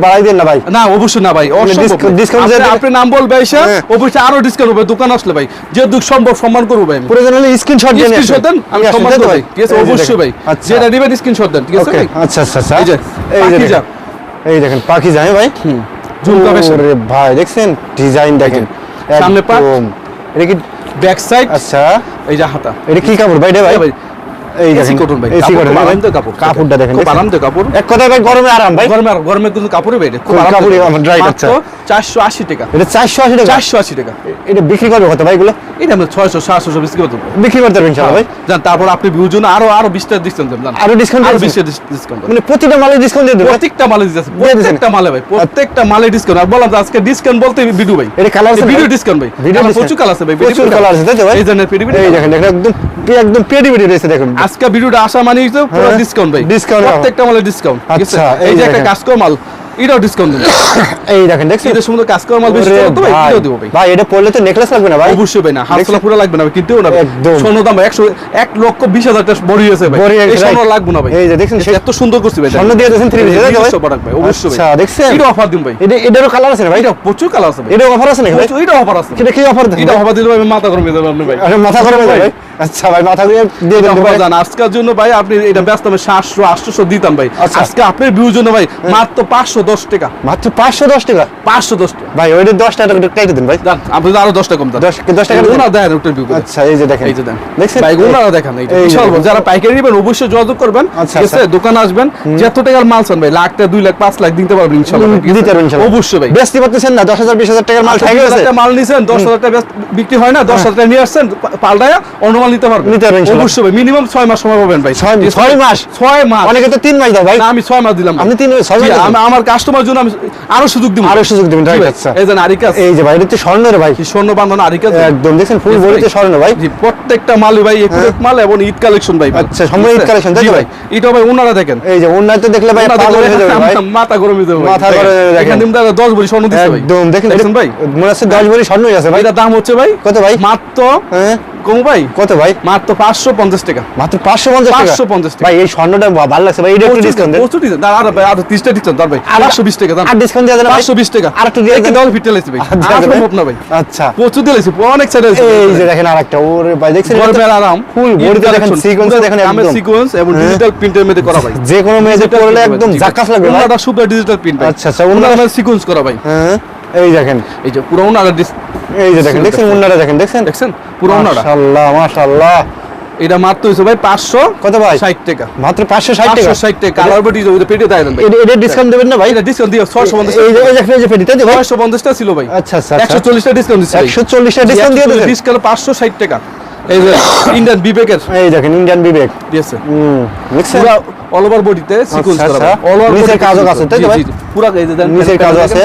বাড়াই দেন না ভাই। না অবশ্যই না ভাই। আপনি- নাম বলবে এসে হ্যাঁ। অবশ্যই আরও ডিসকাউন্ট হবে। দোকান আসলে ভাই। যে দুঃখ সম্ভব সম্মান করব ভাই প্রয়োজন হলে স্ক্রিনশট দিয়ে স্ক্রিনশট দেন আমি সম্মান করব ভাই? ভাই। ঠিক আছে অবশ্যই ভাই। আচ্ছা। যেটা নেবেন স্ক্রিনশট দেন ঠিক আছে আচ্ছা আচ্ছা আচ্ছা। এই যে এই দেখেন। পাখি যায় ভাই? ঝুমকা ভাই দেখছেন? ডিজাইন দেখেন। সামনে পা। এটা কি ব্যাক সাইড আচ্ছা। এই যে হাতা। এটা কি কাপড় ভাই? ভাই? এই ভাই এই এসি দেখেন। কটন ভাই এসি কটন আরাম তো কাপড় কাপড়টা দেখেন। খুব আরাম তো কাপড়। এক কথায় ভাই গরমে আরাম ভাই। গরমে গরমে কিন্তু কাপড়ই ভাই খুব। কাপড়ই আমার আচ্ছা। চারশো আশি টাকা। এটা চারশো আশি টাকা? চারশো আশি টাকা। এটা বিক্রি করবে কত ভাই এগুলো? এটা আমরা ছয়শো সাতশো বিশ করে বিক্রি করতে পারবেন ইনশাআল্লাহ ভাই। জান তারপর আপনি ভিউর জন্য আরও আরও বিশটা ডিসকাউন্ট দেন আরও discount আরও বিশটা ডিসকাউন্ট মানে প্রতিটা মালে ডিসকাউন্ট দিয়ে দেবেন? প্রত্যেকটা মালে দিতেছে প্রত্যেকটা মালে ভাই প্রত্যেকটা মালে ডিসকাউন্ট আর বললাম আজকে ডিসকাউন্ট বলতে ভিডিও ভাই। এটা কালার আছে ভিডিও ডিসকাউন্ট ভাই? ভিডিও প্রচুর কালার আছে ভাই প্রচুর কালার আছে তাই তো ভাই? এই জন্য পেডি এই দেখেন দেখেন একদম একদম পেডি রয়েছে দেখুন। আজকে ভিডিওটা আসা মানে তো পুরো হ্যাঁ, ডিসকাউন্ট ভাই। Discount প্রত্যেকটা মালে ডিসকাউন্ট আচ্ছা, এই যে একটা দেখেন। মাল এটাও ডিসকাউন্ট দেবো। (coughs) এই দেখেন দেখছেন? এদের সুন্দর কাজ কর মাল বেশি তো ভাই এটাও দেবো ভাই। ভাই এটা পড়লে তো নেকলেস লাগবে না ভাই? অবশ্যই ভাই না? পুরো লাগবে না ভাই কিনতেও না একদম। স্বর্ণ দাম ভাই একশো এক লক্ষ বিশ হাজার টাকা বড়ি হয়েছে ভাই। এই right? লাগবে না ভাই। এই যে এত সুন্দর করছি ভাই স্বর্ণ দিয়ে দিয়েছেন three piece, ভাই? নিজস্ব ভাই অবশ্যই আচ্ছা, দেখছেন? এটা অফার দিন ভাই। এটা এটারও কালার আছে ভাই? এটা প্রচুর কালার আছে এটা অফার আছে নাকি ভাই? এটা অফার আছে এটা কি অফার দেন এটা অফার দিলে ভাই মাথা গরম হয়ে যাবে আপনি ভাই। আরে মাথা গরম হয়ে যাবে ভাই। আচ্ছা ভাই মাথা ঘুরিয়ে দিয়ে দেন আজকের জন্য ভাই আপনি এটা ব্যস্ত আমি সাতশো আটশো দিতাম ভাই। আচ্ছা। আজকে আপনার ভিউর জন্য ভাই মাত্র পাঁচশো দশ টাকা। মাত্র পাঁচশো দশ টাকা? পাঁচশো দশ টাকা। ভাই ওইটা দশ টাকা কেটে দেন ভাই। জান আপনি আরও দশ টাকা কম দেন। দশ দশ টাকা দেন? দেন ভিউ আচ্ছা এই যে দেখেন। এই যে দেন। দেখছেন? ভাই দেখেন এই বিশাল যারা পাইকারি নেবেন অবশ্যই যোগাযোগ করবেন। আচ্ছা, ঠিক আছে? আচ্ছা। দোকানে আসবেন। যত টাকার মাল চান ভাই লাখ টাকা দুই লাখ পাঁচ লাখ দিতে পারবেন আছে? দিতে পারবেন ইনশাআল্লাহ। অবশ্যই ভাই। বেচতে পারতেছেন না দশ হাজার বিশ হাজার টাকার মাল ঠেকে গেছে। মাল নিছেন দশ হাজার টাকা বিক্রি হয় না দশ হাজার টাকা নিয়ে আসছেন পাল্টায়া অন্য মাল নিতে পারবেন। নিতে পারবেন অবশ্যই মিনিমাম ছয় মাস সময় পাবেন ভাই। ছয়- ঠিক মাস? ছয় মাস। অনেকে তো তিন মাস দাও ভাই। না আমি ছয় মাস দিলাম। আপনি তিন- মাস? আমি- আমার কাস্টমার জন্য আমি আরও সুযোগ দিব। আরও সুযোগ দিবেন, আচ্ছা। এই যে আরিকাস এই যে ভাই এটা স্বর্ণ রে ভাই। স্বর্ণ বান্ধন আরিকাস একদম দেখছেন ফুল বডিতে। স্বর্ণ ভাই। জি প্রত্যেকটা মাল ভাই একুরেট মাল এবং ঈদ কালেকশন ভাই। আচ্ছা, সম্পূর্ণ ঈদ ঠিক আছে? তাই ভাই এটা ভাই ওনারা দেখেন। এই যে উন্নয়ন দেখলে ভাই পাগল দেখলে হয়ে যাবে ভাই। মাথা গরম হয়ে যাবে মাথা গরম হয়ে দেখেন। নিমদার 10 ভরি স্বর্ণ দিচ্ছে ভাই। একদম দেখেন দেখছেন ভাই? মনে হচ্ছে দশ ভরি স্বর্ণই আছে ভাই। এটার দাম হচ্ছে ভাই কত ভাই? মাত্র হ্যাঁ। কম ভাই কত ভাই মাত্র 550 টাকা মাত্র পাঁচশো পঞ্চাশ টাকা 550 টাকা। ভাই এই স্বর্ণটা ভালো লাগছে ভাই এটা একটু ডিসকাউন্ট প্রচুর discount। দাঁড়া, দাঁড়া ভাই, আরও 30 টা discount, ভাই। আর- 520 টাকা আর ডিসকাউন্ট দিয়ে দেন ভাই 520 টাকা। আর একটু দিয়ে দেন। double fit ঢেলেছি ভাই। আচ্ছা, আর ভাই। সম্ভব না ভাই। আচ্ছা প্রচুর ঢেলেছি, অনেক side এই যে দেখেন আরেকটা ওরে ভাই দেখছেন এটা আরাম, ফুল ঈদ দেখেন সিকোয়েন্স দেখেন একদম sequence এবং হ্যাঁ। digital মধ্যে করা ভাই। যে কোনো একদম লাগবে ভাই super digital print আচ্ছা, আচ্ছা, ওনারা- করা ভাই। হ্যাঁ এই দেখেন এই যে পুরো ওনারা এই যে দেখেন দেখছেন উন্নাটা দেখেন দেখছেন দেখছেন? পুরো ওনারা। মাশাআল্লাহ মাশাআল্লাহ এটা মাত্র হইছে ভাই 500 কত ভাই 60 টাকা। মাত্র পাঁচশো ষাট টাকা 560 টাকা। কালার বডি ওই পেটে দেয় দেন ভাই। এটা এটা ডিসকাউন্ট দেবেন না ভাই এটা discount দিয়ে 650 এই এই যে যে পেটি তাই ভাই 650 টা ছিল ভাই। আচ্ছা আচ্ছা আচ্ছা 140 টা ডিসকাউন্ট দিচ্ছে ভাই। একশো চল্লিশ টাকা ডিসকাউন্ট দিয়ে দেবেন ডিসকাউন্ট 560 টাকা। এই যে ইন্ডিয়ান বিবেকের এই দেখেন ইন্ডিয়ান বিবেক দিয়েছে। হুম অল ওভার বডিতে সিকোয়েন্স আচ্ছা, করা আচ্ছা। অল ওভার নিচের কাজও আছে, তাই ভাই? পুরো এই যে নিচের কাজও আছে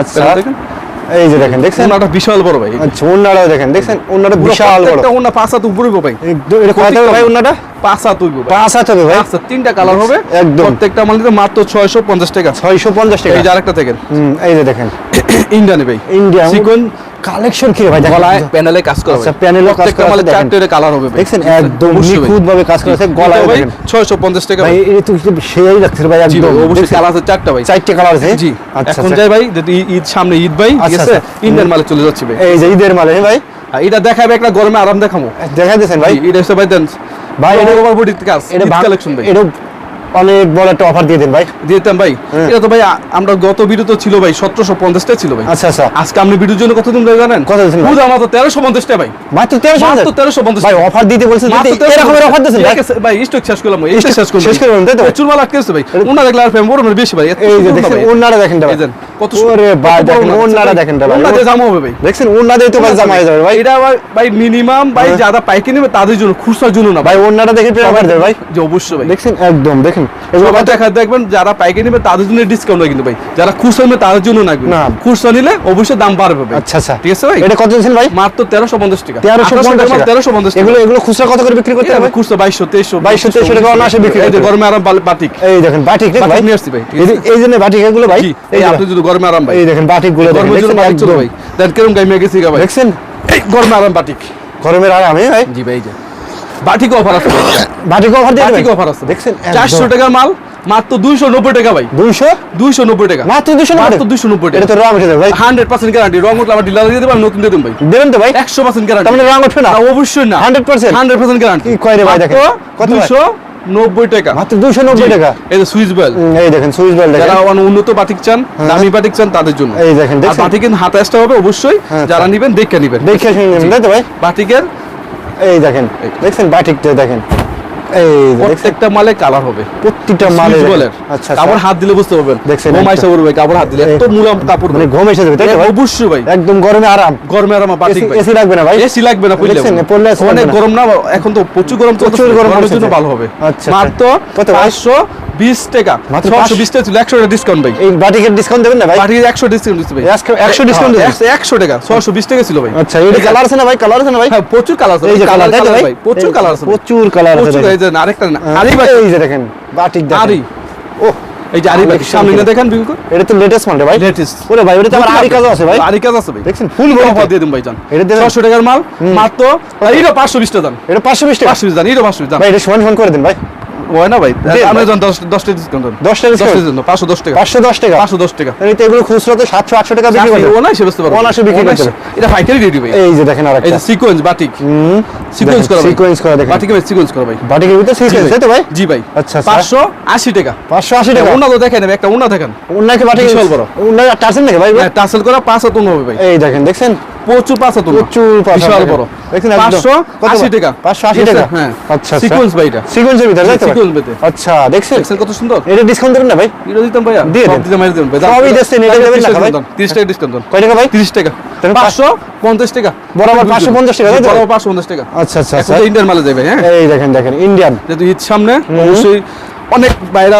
আচ্ছা দেখেন এই যে দেখেন দেখছেন? ওনাটা বিশাল বড় ভাই। আচ্ছা ওনাটা দেখেন দেখছেন? ওনাটা বিশাল বড়। ওনা পাঁচ হাত উপরে ভাই। এটা কত ভাই উন্নাটা পাঁচ পাঁচ ভাই। তিনটা কালার হবে। একদম। প্রত্যেকটা মাল নিতে মাত্র 650 টাকা। ছয়শো পঞ্চাশ টাকা। এই যে আরেকটা দেখেন। হুম এই যে দেখেন। ইন্ডিয়ানে ভাই। ইন্ডিয়ান। সিকোয়েন্স কালেকশন কি ভাই? গলায় প্যানেলে কাজ করা আচ্ছা, ভাই। কাজ করা আছে, চারটে কালার হবে ভাই। একদম নিখুঁত ভাবে কাজ করা আছে গলায় দেখেন। 650 টাকা ভাই ভাই। তো সেই লাগছে ভাই একদম। অবশ্যই কালার আছে চারটা ভাই। চারটে কালার আছে? জি। আচ্ছা এখন আচ্ছা। যাই ভাই যদি ঈদ সামনে ঈদ ভাই ঠিক আছে। ইন্ডিয়ান মালে চলে যাচ্ছে ভাই। এই যে ঈদের মালে ভাই। এটা দেখাবে একটা গরমে আরাম দেখাবো দেখাই দিয়েছেন ভাই। এটা হচ্ছে ভাই দেন ভাই, এটা ওভার বডি কাজ এটা কালেকশন ভাই। এটা অনেক বড় একটা অফার দিয়ে দেন ভাই। দিতাম ভাই। হ্যাঁ। এটা তো ভাই আমরা গত ভিডিও তো ছিল ভাই সতেরোশো পঞ্চাশটা ছিল ভাই। আচ্ছা আচ্ছা। আজকে আপনি ভিডিওর জন্য কত দিন ভাই জানেন? কত ভাই? পুরো মাত্র তেরোশো পঞ্চাশটা ভাই। মাত্র তেরোশো মাত্র তেরোশো পঞ্চাশ ভাই অফার দিতে বলছেন মাত্র যদি 1350 এরকমের অফার দিয়েছেন ভাই? ভাই স্টক শেষ করলাম ভাই স্টক শেষ করলাম শেষ করলাম, তাই তো? চুরমা লাগতেছে ভাই। উনা দেখলে আর ফেম বড় বেশি ভাই এই যে সুন্দর না ওনারা দেখেন দেন, কত ওরে ভাই দেখেন ওনারা দেখেন ভাই। ওনা জামা হবে ভাই। দেখছেন ওনা দিয়ে তো ভাই জামা হয়ে যাবে ভাই। এটা ভাই মিনিমাম ভাই হ্যাঁ। যারা পাইকারি নেবে তাদের জন্য খুচরার জন্য না ভাই ওনারা দেখে প্রেরণা করে দেবে ভাই। যে অবশ্যই ভাই। দেখছেন একদম দেখেন। এগুলো দেখা দেখবেন যারা পাইকারি নেবে তাদের জন্য ডিসকাউন্ট হয় কিন্তু ভাই। যারা খুচরা নেবে তাদের জন্য না। না। নিলে অবশ্যই দাম বাড়বে ভাই। আচ্ছা আচ্ছা। ঠিক আছে ভাই? এটা কত দিয়েছেন ভাই? মাত্র তেরোশো পঞ্চাশ টাকা। তেরোশো পঞ্চাশ টাকা। তেরোশো পঞ্চাশ এগুলো এগুলো খুচরা কত করে বিক্রি করতে হবে? খুচরা বাইশশো তেইশশো 2200, 2300 টাকা অনায়াসে বিক্রি করতে গরমে আরাম বাটিক। এই দেখেন বাটিক ভাই। এই জন্য বাটিক এগুলো ভাই। এই আপনি যদি গরমে আরাম ভাই এই দেখেন বাটিকগুলো দেখেন একদম। ভাই। দেন কিরম গাইমে গেছি ভাই। দেখছেন? এই গরমে আরাম বাটিক। গরমের আর আমি ভাই। জি ভাই যে। বাটিক অফার আছে বাটিক অফার দিয়ে বাটিক অফার আছে। দেখছেন? চারশো টাকার মাল মাত্র দুইশো নব্বই টাকা ভাই। 200 দুইশো নব্বই টাকা। মাত্র 290 মাত্র দুইশো নব্বই এটা টাকা তো রং উঠে যাবে ভাই। হান্ড্রেড পার্সেন্ট গ্যারান্টি রং উঠলে আমার ডিলার দিয়ে দেবো আমি নতুন দিয়ে দেবো ভাই। দেবেন তো ভাই? একশো পার্সেন্ট তার গ্যারান্টি মানে রং উঠবে না? অবশ্যই না। 100% হান্ড্রেড পার্সেন্ট গ্যারান্টি কি কয় রে ভাই দেখেন? কত ভাই? দুইশো নব্বই টাকা। মাত্র 290 টাকা? এই যে সুইচ বেল এই দেখেন সুইচ বেল দেখেন। যারা উন্নত বাতিক চান দামি বাতিক চান তাদের জন্য। এই দেখেন, আর দেখছেন? বাটিকের আসতে হবে অবশ্যই। হ্যাঁ, যারা নিবেন দেখে নিবেন। দেখে নেবেন। তাই তো ভাই? বাতিকের এই দেখেন। দেখছেন বাটিকটা দেখেন। এই প্রত্যেকটা মালে কালার হবে। প্রত্যেকটা মালে সুইচ আচ্ছা কাপড় আচ্ছা। হাত দিলে বুঝতে পারবেন। দেখছেন, ঘুমাই একদম। কাপড় হাত দিলে। এত মুলাম কাপড়। মানে ঘুম এসে যাবে তাই ভাই? অবশ্যই ভাই। একদম গরমে আরাম। গরমে আরাম বাটিক এসি- ভাই। এসি লাগবে না ভাই? এসি লাগবে না দেখছেন, পড়লে অনেক গরম না এখন তো প্রচুর গরম প্রচুর গরম জন্য ভালো হবে। আচ্ছা, মাত্র কত ভাই? পাঁচশো বিশ টাকা। মাত্র ছশো 500 টাকা ছিল একশো টাকা ডিসকাউন্ট ভাই। এই বাটিকের ডিসকাউন্ট দেবেন না ভাই? বাটিকে একশো ডিসকাউন্ট দিচ্ছে ভাই। হ্যাঁ, একশো টাকা ছশো বিশ টাকা ছিল ভাই। আচ্ছা এই কালার আছে না ভাই? কালার আছে না ভাই? হ্যাঁ প্রচুর কালার আছে এই যে কালার তাই ভাই প্রচুর কালার আছে প্রচুর কালার আছে প্রচুর দেখেন। এই যে আরেকটা না ভাই এই যে দেখেন বাটিক দেখেন। আরি। ও এই যে আরি ভাই সামনে না দেখেন। বিলকুল? এটা তো লেটেস্ট মাল ভাই। লেটেস্ট ওরে ভাই তো আরি কাজও আছে ভাই। আরি কাজ আছে ভাই। দেখছেন ফুল ফুল বড় অফার দিয়ে দিন ভাই জান। এটা দেবেন? ছশো টাকার মাল মাত্র এইটা পাঁচশো বিশ টাকা দাম এটা পাঁচশো বিশ টাকা? পাঁচশো বিশ দাম এইটা পাঁচশো বিশ দাম ভাই এটা সমান সমান করে দিন ভাই। হয় না ভাই? আমরা ভাই। জান দশ দশটা ডিসকাউন্ট দশটা? দশটার জন্য পাঁচশো দশ টাকা। পাঁচশো দশ টাকা? পাঁচশো দশ টাকা। তাহলে এগুলো খুচরা তো সাতশো আটশো টাকা বিক্রি করতে ও না সে বুঝতে পারব। অনায়াসে বিক্রি করতে এটা পাইকারি রেডি ভাই। এই যে দেখেন আর এই যে সিকোয়েন্স বাটিক সিকোয়েন্স করা সিকোয়েন্স করা দেখেন। বাটিকে সিকোয়েন্স করা ভাই। বাটিকের ভিতরে সিকোয়েন্স তাই তো ভাই? জি ভাই। আচ্ছা, আচ্ছা। পাঁচশো আশি টাকা। পাঁচশো আশি টাকা? উন্না তো দেখেন একটা উন্না দেখেন। উন্নাকে বাটিক? বিশাল বড়। উন্নাকে টার্সেন নাকি ভাই হ্যাঁ টাসেল করা পাঁচ হাত হবে ভাই। এই দেখেন দেখছেন? প্রচুর পাঁচ প্রচুর বিশাল বড়। আশি ভাই? টাকা। 580 টাকা? হ্যাঁ। আচ্ছা, আচ্ছা। সিকোয়েন্স ভাই এটা। সিকোয়েন্সের ভিতরে সিকোয়েন্স আচ্ছা দেখছেন? দেখছেন কত সুন্দর? এটা ডিসকাউন্ট দেবেন না ভাই? এটা দিতাম দিয়ে দেন। দিতে মারি দেবেন ভাই। সবই এটা দেবেন না ভাই? তিরিশ টাকা ডিসকাউন্ট কয় টাকা ভাই? তিরিশ টাকা। তাহলে পাঁচশো পঞ্চাশ টাকা। বরাবর 550 টাকা? বরাবর পাঁচশো পঞ্চাশ টাকা। আচ্ছা আচ্ছা আচ্ছা। ইন্ডিয়ান মালে যাবে হ্যাঁ? এই দেখেন দেখেন ইন্ডিয়ান যেহেতু ঈদ সামনে অবশ্যই অনেক বাইরা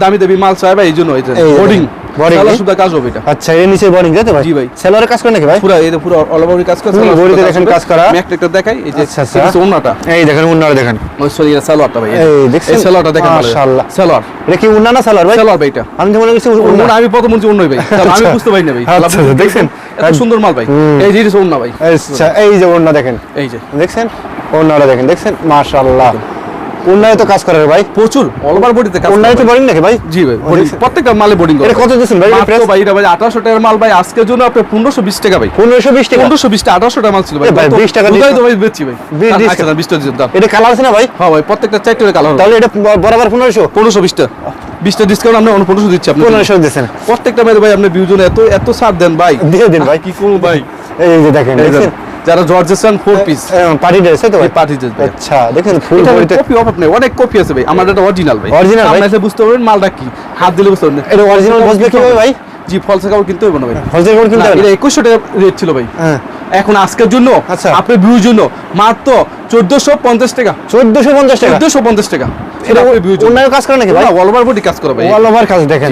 দামি দামি মাল চাই ভাই এই জন্য বোর্ডিং boarding, সুদা কাজ হবে এটা। আচ্ছা এর নিচে বোরিং তাই তো ভাই? জি ভাই। সেলোয়ারের কাজ করে নাকি ভাই? পুরো এই পুরো অল ওভার কাজ করে হুম, বডিতে দেখেন কাজ করা। আমি একটা একটা দেখাই এই যে আচ্ছা, আচ্ছা। এটা এই দেখেন উন্নার দেখেন। ওই সরি এটা সালোয়ারটা ভাই এই দেখছেন? এই সালোয়ারটা দেখেন মাশাআল্লাহ। সালোয়ার এটা কি উন্না না সালোয়ার ভাই? সালোয়ার ভাই এটা। আমি তো মনে করছি উন্না। আমি প্রথম ভাই। আমি আচ্ছা। বুঝতে পারি না ভাই। আচ্ছা, দেখছেন? এত সুন্দর মাল ভাই। এই যে অন্য ভাই। আচ্ছা এই যে উন্না দেখেন। এই যে। দেখছেন? উন্নাটা দেখেন দেখছেন? মাশাআল্লাহ। উন্নায় তো কাজ করে ভাই। প্রচুর অল ওভার বডিতে কাজ উন্নায় করে। তো ভাই। নাকি ভাই? জি ভাই প্রত্যেকটা মালে করে এটা কত দিচ্ছেন ভাই? প্রাইস ভাই এটা ভাই আঠারোশো টাকার মাল ভাই আজকের জন্য পনেরোশো বিশ টাকা ভাই। পনেরোশো বিশ টাকা? পনেরোশো বিশ টাকা আঠারোশো টাকা মাল ছিল ভাই। ভাই, 20 টাকা কোথায় ভাই বেচছি ভাই। বিশ আচ্ছা discount। না বিশটা দাম এটা কালার আছে না ভাই? হ্যাঁ ভাই প্রত্যেকটা চারটে কালার তাহলে এটা বরাবর পনেরোশো? পনেরোশো বিশটা বিশটা ডিসকাউন্ট আপনি অন্য পনেরোশো দিচ্ছি আপনি পনেরোশো দিচ্ছেন। প্রত্যেকটা মেয়ের ভাই আপনি বিউজন এত এত ছাড় দেন ভাই। দিয়ে দিন ভাই। কি করব ভাই? এই যে দেখেন। যারা জর্জেস চান ফোর পিস পার্টি ড্রেস তো ভাই? পার্টি ড্রেস আচ্ছা দেখেন ফুল বডিতে কপি অফ আপনি অনেক কপি আছে ভাই। আমার এটা অরিজিনাল ভাই। Original ভাই? আপনি বুঝতে পারবেন মালটা কি? হাত দিলে বুঝতে পারবেন। এটা অরিজিনাল বুঝবে কীভাবে ভাই? জি ফলসে কাপড় কিনতে হবে না ভাই। হোলসেল করে কিনতে হবে এটা না? একুশশো টাকা রেট ছিল ভাই। হ্যাঁ। এখন আজকের জন্য আচ্ছা। আপনার ভিউর জন্য মাত্র চোদ্দশো পঞ্চাশ টাকা। চোদ্দশো পঞ্চাশ টাকা? চোদ্দশো পঞ্চাশ টাকা। এটা। অন্যান্য কাজ করে নাকি ভাই? all over কাজ করা ভাই। অল ওভার কাজ দেখেন।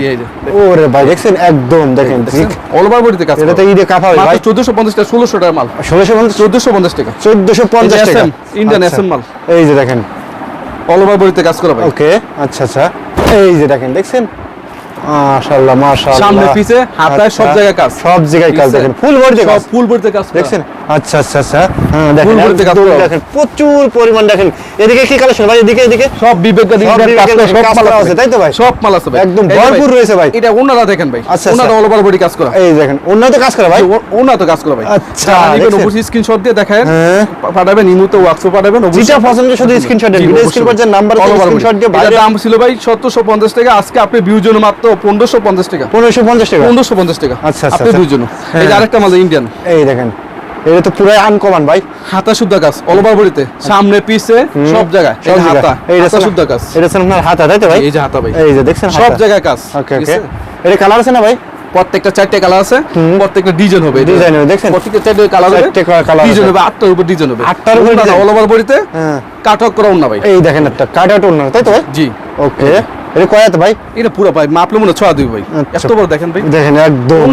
ওরে ভাই দেখছেন? একদম দেখেন অল ওভার বডিতে কাজ এটা তো ঈদে কাঁথা হবে ভাই। চোদ্দশো পঞ্চাশ টাকা ষোলোশো টাকা মাল। ষোলোশো পঞ্চাশ চোদ্দশো পঞ্চাশ টাকা। চোদ্দশো পঞ্চাশ এই যে টাকা। SM, Indian আচ্ছা। মাল। এই যে দেখেন। অল ওভার বডিতে কাজ করা ভাই। ওকে আচ্ছা আচ্ছা। এই যে দেখেন দেখছেন? মাশাআল্লাহ মাশাআল্লাহ। সামনে পিছে হাতায় সব আচ্ছা, জায়গায় কাজ। সব জায়গায় কাজ দেখেন ফুল বডিতে সব কাজ। ফুল বডিতে কাজ। দেখছেন? আচ্ছা আচ্ছা আচ্ছা। হ্যাঁ দেখেন দেখেন প্রচুর পরিমাণ দেখেন। এদিকে কি কালেকশন? ভাই এদিকে এদিকে। সব বিবেকের সব সব মাল আছে। তাই তো ভাই? সব মাল আছে ভাই। একদম ভরপুর রয়েছে ভাই। এটা ওনারা দেখেন ভাই। আচ্ছা, ওনারা আচ্ছা। অল ওভার বডি কাজ করা। এই দেখেন কাজ করে ভাই? কাজ করা ভাই। আচ্ছা, নিবেন অবশ্যই স্ক্রিনশট দিয়ে হ্যাঁ। পাঠাবেন ইমুতে পাঠাবেন যেটা পছন্দ শুধু স্ক্রিনশট দেন। জি, ভিডিও অবশ্যই। স্ক্রিন পর যে নাম্বার। স্ক্রিনশট দিয়ে বাইরে দাম ছিল ভাই সতেরোশো পঞ্চাশ টাকা। আজকে আপনি ভিউর জন্য মাত্র পনেরোশো পঞ্চাশ টাকা। 1550 টাকা? পনেরোশো পঞ্চাশ টাকা। আচ্ছা, আচ্ছা, আপনি আচ্ছা। এই যে হ্যাঁ। আরেকটা মাল ইন্ডিয়ান এই দেখেন এটা তো পুরাই আনকমন ভাই। হাতা শুদ্ধ কাজ অল ওভার বডিতে সামনে পিছে সব জায়গায়। এই সব যে জায়গায়। হাতা এই হাতা দেখছেন- কাজ এটা হচ্ছে আপনার হাতা তাই তো ভাই? এই যে হাতা ভাই। এই যে দেখছেন সব জায়গায় কাজ ওকে ওকে এটা কালার আছে না ভাই? প্রত্যেকটা চারটে কালার আছে প্রত্যেকটা ডিজাইন হবে। Design হবে, দেখছেন? প্রত্যেকটা চারটে কালার হবে চারটে colour ডিজাইন হবে আটটার উপর ডিজাইন হবে। আটটার উপর অল ওভার বডিতে কাটক করা না ভাই। এই দেখেন একটা কাট আউট অন্য তাই তো ভাই? জি। ওকে এটা কয় ভাই? এটা পুরো ভাই মাপলে মনে হয় ছয় দুই ভাই। আচ্ছা। এত বড় দেখেন ভাই। দেখেন একদম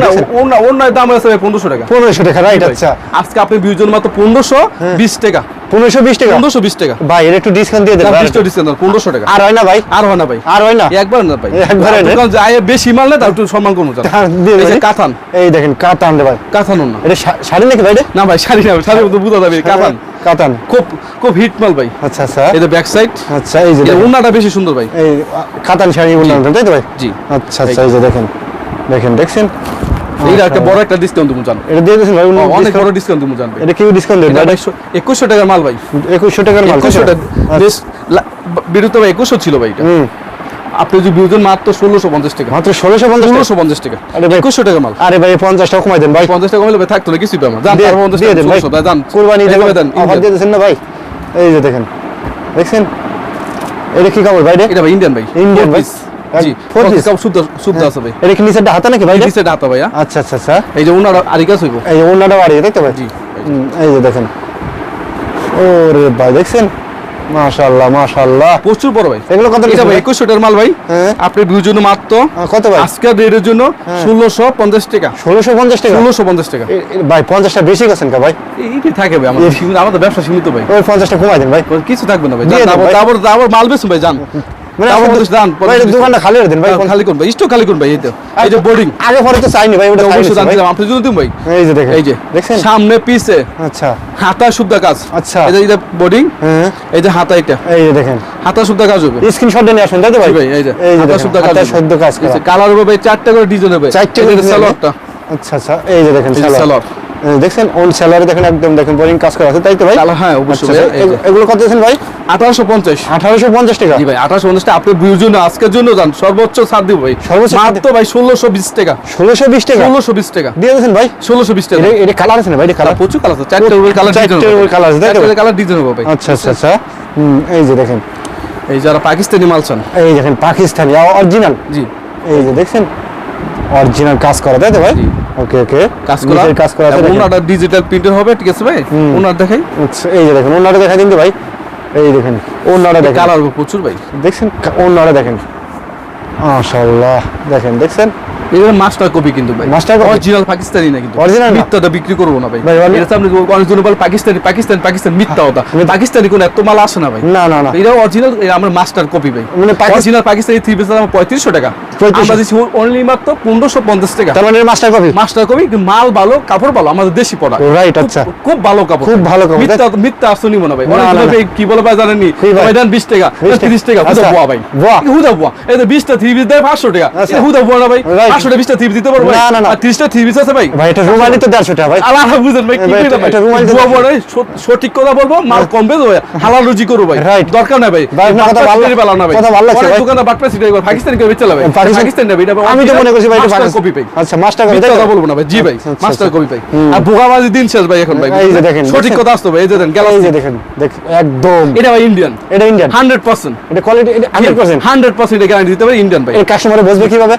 দাম আছে ভাই পনেরোশো টাকা। পনেরোশো টাকা রাইট আচ্ছা। আজকে আপনি মাত্র পনেরোশো বিশ টাকা। পনেরোশো বিশ টাকা। পনেরোশো বিশ টাকা। ভাই এটা একটু ডিসকাউন্ট দিয়ে ভাই, ডিসকাউন্ট পনেরোশো টাকা। আর হয় না ভাই? আর হয় না ভাই। আর হয় না? একবার না ভাই। একবারে যায় বেশি মাল না তার একটু সম্মান। হ্যাঁ, দিয়ে এই দেখেন কাতান রে ভাই। কাথান না। এটা শাড়ি নাকি ভাই না ভাই শাড়ি না বুঝা যাবে কাথান। কাতান খুব খুব হিট মাল ভাই। আচ্ছা আচ্ছা। ব্যাক সাইড আচ্ছা এই যে ওনাটা বেশি সুন্দর ভাই। এই কাতান শাড়ি তাই তো ভাই? জি। আচ্ছা আচ্ছা এই যে দেখেন। দেখেন দেখছেন? এইটা একটা বড় একটা ডিসকাউন্ট তুমি জানো। এটা দিয়ে দিয়েছেন ভাই অনেক বড় ডিসকাউন্ট তুমি এটা কি ডিসকাউন্ট দেন এটা ভাই ভাই একুশশো টাকার মাল ভাই। একুশশো টাকার মাল তাই তো? একুশশো টাকা আচ্ছা, বেশ বিরুদ্ধে ভাই একুশশো ছিল ভাই এটা। আপনি যদি বিউজন মাত্র ষোলোশো পঞ্চাশ টাকা। মাত্র ষোলোশো পঞ্চাশ ষোলোশো পঞ্চাশ টাকা। আরে ভাই- একুশশো টাকা মাল। আরে ভাই পঞ্চাশ টাকা কমাই দেন ভাই। পঞ্চাশ টাকা হলে থাকতো না কিছুই পাবো জান দিয়ে- তারপর পঞ্চাশ দিয়ে টাকা জান কুরবানি দেন অফার দিয়ে দিয়েছেন না ভাই? এই যে দেখেন। দেখছেন? এটা কি কাপড় ভাই রে? এটা ভাই ইন্ডিয়ান ভাই। Four ভাই? জি four four piece? piece কাপড় শুদ্ধ শুদ্ধ এটা কি নিচেরটা হাতা নাকি ভাই রে? হাতা ভাইয়া। আচ্ছা আচ্ছা আচ্ছা। এই যে ওনার আরিকাস হইব। এই যে অন্যটা বাড়িয়ে তাই তো ভাই? জি। এই যে দেখেন। ওরে ভাই দেখছেন? মাশাআল্লাহ মাশাআল্লাহ। প্রচুর বড় ভাই। এগুলো কত এটা ভাই মাল ভাই। হ্যাঁ। আপনি ভিউর জন্য মাত্র। কত ভাই? আজকের রেটের জন্য ষোলোশো পঞ্চাশ টাকা। ষোলোশো পঞ্চাশ টাকা? ষোলোশো পঞ্চাশ টাকা। ভাই পঞ্চাশটা বেশি গেছেন কা ভাই? থাকে ভাই আমাদের সীমিত আমাদের ব্যবসা সীমিত ভাই। ওই পঞ্চাশটা কমাই দেন ভাই। কিছু থাকবে না ভাই। তারপর তারপর মাল বেচুন ভাই যান। মানে তারপর আপনি পঞ্চাশ দান, ভাই এটা পঞ্চাশ দোকানটা খালি করে ভাই হ্যাঁ, খালি করুন ভাই স্টো খালি করুন ভাই এই তো এই যে বোর্ডিং আগে পরে তো চাইনি ভাই ওটা অবশ্যই চাইনি জানতে আপনি যদি ভাই এই যে দেখেন এই যে দেখছেন সামনে পিছে আচ্ছা হাতা শুদ্ধ কাজ আচ্ছা। এই যে বোর্ডিং হ্যাঁ এই যে হাতা এটা এই যে দেখেন হাতা শুদ্ধ কাজ হবে স্ক্রিনশট নিয়ে আসুন তাই ভাই ভাই এই যে হাতা দেখেন, কাজ হাতা হবে। কাজ এই করা যে কালার হবে চারটা করে ডিজাইন হবে চারটে করে সালোয়ারটা আচ্ছা আচ্ছা এই যে দেখেন সালোয়ার দেখছেন ওন স্যালারি দেখেন একদম দেখেন বোরিং কাজ করা আছে তাই তো ভাই? কালার হ্যাঁ অবশ্যই আচ্ছা, এগুলো কত দিয়েছেন ভাই? আঠারোশো পঞ্চাশ। আঠারোশো পঞ্চাশ টাকা। জি ভাই আঠারোশো পঞ্চাশটা আপনি ভিউর জন্য আজকের জন্য যান সর্বোচ্চ ছাড় দিব ভাই। সর্বোচ্চ ছাড় মাত্র ভাই ষোলোশো বিশ টাকা। ষোলোশো বিশ টাকা? ষোলোশো বিশ টাকা। দিয়ে দিয়েছেন ভাই? ষোলোশো বিশ টাকা। এটা এটা কালার আছে না ভাই এটা কালার কালার প্রচুর কালার আছে চারটে উপর কালার চারটে উপর colour আছে, তো? চারটে কালার ডিজাইন হবে ভাই। আচ্ছা আচ্ছা আচ্ছা। হুম, এই যে দেখেন। এই যারা পাকিস্তানি মাল চান। এই দেখেন পাকিস্তানি অরিজিনাল জি। এই যে দেখছেন অরিজিনাল কাজ করা তাই তো ভাই? ওকে ওকে কাজ করা। কাজ করা ওনাটা ডিজিটাল প্রিন্টার হবে ঠিক আছে ভাই? ওনার দেখাই। আচ্ছা, এই যে দেখেন ওনারা দেখা দিন তো ভাই। এই দেখেন ওনারা দেখেন। কালার প্রচুর ভাই। দেখছেন? ওনারা দেখেন। মাশাআল্লাহ। দেখেন দেখছেন? এগুলো মাস্টার কপি কিন্তু ভাই। মাস্টার? অরিজিনাল পাকিস্তানি না কিন্তু। অরিজিনাল? মিথ্যাটা বিক্রি করব না ভাই। ভাই, অনেক- এটা সামনে অনেকজন বলে পাকিস্তানি পাকিস্তান পাকিস্তান মিথ্যা কথা পাকিস্তানি কোন এত মাল আসে না ভাই। না না না। এটা অরিজিনাল আমরা মাস্টার কপি ভাই। মানে Pakistan- original Pakistani three piece দাম পঁয়ত্রিশশো টাকা। 3500 আমরা দিচ্ছি অনলি মাত্র পনেরোশো পঞ্চাশ টাকা। তার মানে মাস্টার কপি মাস্টার কপি মাল ভালো কাপড় ভালো আমাদের দেশি পড়া Right, আচ্ছা। খুব ভালো কাপড়। খুব ভালো কাপড়, মিথ্যা মিথ্যা আসনি মনে ভাই। অনেক কি বলে ভাই জানেননি কি ভাই? ভাই দেন বিশ টাকা। তিরিশ টাকা হুদা আচ্ছা। বুয়া ভাই। হুদা বুয়া এই তো বিশটা থ্রি পিস দেয় পাঁচশো টাকা। আচ্ছা। হুদা বুয়া না ভাই। Right. পাঁচশো টাকা বিশটা থ্রি দিতে পারব ভাই? না, না। তিরিশটা থ্রি পিস আছে ভাই। ভাই এটা রুমালি তো দেড়শো টাকা ভাই। আল্লাহ বুঝেন ভাই কি এটা- রুমালি বুয়া বুয়া সঠিক কথা বলব মাল কমবে তো হালাল রুজি করব ভাই. দরকার নাই ভাই। কথা ভালো- না ভাই। কথা ভালো লাগছে। দোকানে বাটপা সিটাই করে পাকিস্তানি কেউ বেচে ভাই পাকিস্তান- না এটা আমি তো মনে করছি ভাই এটা পাকিস্তান- কপি ভাই। আচ্ছা মাস্টার কপি মিথ্যা তাই তো? কথা বলব না ভাই জি ভাই মাস্টার। কপি ভাই। আর ভোগাবাজি দিন শেষ ভাই এখন ভাই এই যে দেখেন, সঠিক কথা আসতো ভাই এই যে দেন এই যে দেখেন দেখ একদম। এটা ভাই ইন্ডিয়ান এটা ইন্ডিয়ান এটা কোয়ালিটি এটা hundred percent hundred percent guarantee দিতে পারে ইন্ডিয়ান ভাই। এর কাস্টমারে বুঝবে কীভাবে?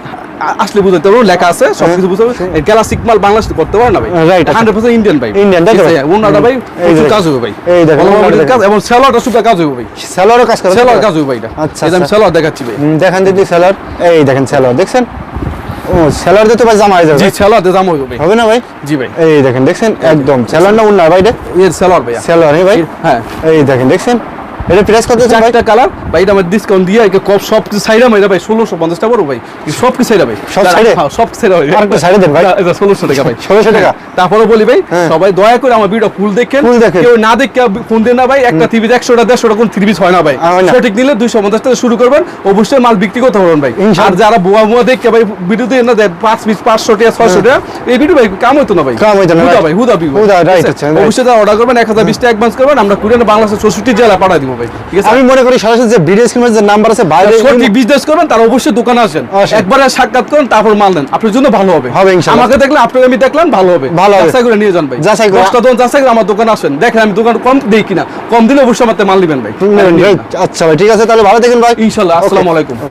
আসলে বুঝতে পারব লেখা আছে সবকিছু বুঝতে পারব গ্যালাক্সিক মাল বাংলাদেশ করতে পারে না ভাই? আচ্ছা। হান্ড্রেড পার্সেন্ট ইন্ডিয়ান ভাই। তো ভাই? ওনাটা ভাই প্রচুর কাজ হবে ভাই। এই ওনাটা কাজ। এবং সেলোয়ারটা সুপার কাজ হবে ভাই। স্যালোয়ারও কাজ করে। সেলোয়ার কাজ হবে ভাই এটা। আচ্ছা, যে আমি আচ্ছা। সেলোয়ার দেখাচ্ছি ভাই। দেখান দিদি স্যালোয়ার এই দেখেন স্যালোয়ার দেখছেন? ও স্যালোয়ার দিয়ে তো ভাই জামা হয়ে যাবে জি ভাই। সেলোয়ার দিয়ে দাম হবে ভাই। হবে না ভাই? জি ভাই। এই দেখেন দেখছেন? একদম। স্যালোয়ার না উন্নার ভাই এটা এর সেলোয়ার ভাইয়া স্যালোয়ার ভাই। হ্যাঁ। এই দেখেন দেখছেন? এটা প্রাইস কত আছে ভাই? কালার ভাই এটা আমার ডিসকাউন্ট দিয়ে একে কপ সব কিছু সাইডা মাইরা ভাই ষোলোশো পঞ্চাশ টাকা বড় ভাই। সব কিছু সাইডা ভাই। সব হ্যাঁ, সাইডা ভাই। আরেকটু দেন ভাই। ষোলোশো টাকা ভাই। 1600 টাকা? তারপরে বলি ভাই হ্যাঁ। সবাই দয়া করে আমার ভিডিও ফুল দেখেন। কেউ না দেখে ফোন দেন না ভাই। একটা একশোটা দেড়শোটা কোন থ্রি পিস হয় না ভাই। হয়। সঠিক নিলে দুইশো পঞ্চাশ টাকা শুরু করবেন। অবশ্যই মাল বিক্রি করতে পারবেন ভাই। আর যারা বুয়া মুয়া দেখে ভাই ভিডিও দিয়ে না দেয় পাঁচ পিস পাঁচশো টাকা ছয়শো টাকা এই ভিডিও ভাই কাম হইতো না ভাই। কাম হইতো না, হুদা ভাই। হুদা বিল হুদা, আচ্ছা, অবশ্যই যারা অর্ডার করবেন এক হাজার বিশ টাকা অ্যাডভান্স করবেন আমরা কুরিয়ানে বাংলাদেশের চৌষট্টি জেলা পাঠাই দিব। ভাই। ঠিক আছে? আমি মনে করি সরাসরি যে ভিডিও স্ক্রিনের যে নাম্বার আছে বাইরে সঠিক বিজনেস করবেন তার অবশ্যই দোকানে আসেন। আসেন। সাক্ষাৎ করেন তারপর মাল দেন আপনার জন্য ভালো হবে। হবে ইনশাআল্লাহ। আমাকে দেখলে আপনাকে আমি দেখলাম ভালো হবে। ভালো হবে। যাচাই করে নিয়ে যান ভাই। যাচাই করে- দশটা দোকান যাচাই করে আমার দোকানে আসেন। দেখেন আমি দোকান কম দিই কিনা। কম দিলে অবশ্যই আমাকে মাল নেবেন ভাই। আচ্ছা ভাই ঠিক আছে তাহলে ভালো ভাই। আসসালামু আলাইকুম।